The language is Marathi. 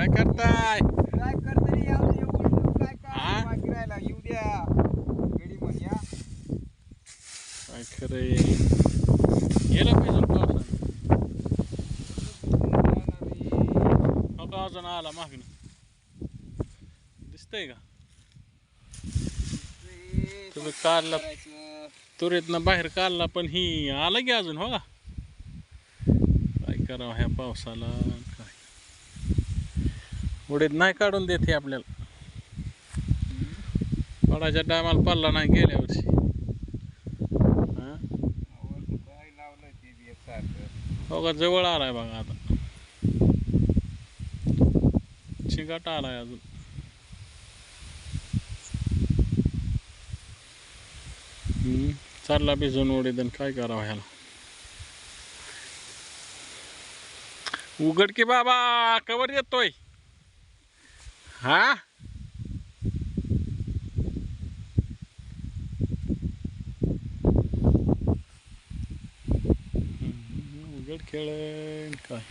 काय करताय? काय एवढं काय? काय बाकी राहिला? येऊ द्या गडी काय खरंय? गेलं पाहिजे पावसानं अजून आला मागणं दिसतंय का? तुम्ही काढला तुरीतनं बाहेर काढला पण ही आला की अजून हो काय करावं ह्या पावसाला? उडीत नाही काढून देत हे आपल्याला. पडाच्या टायमाला पडला नाही गेल्या वर्षी. लावलं हो? का जवळ आलाय बघा आता. चिंगाट आलाय अजून. चालला भिजून उडीदन काय करावं ह्याला. उघड की बाबा कवर येतोय? हा हम्म, उघड खेळ काय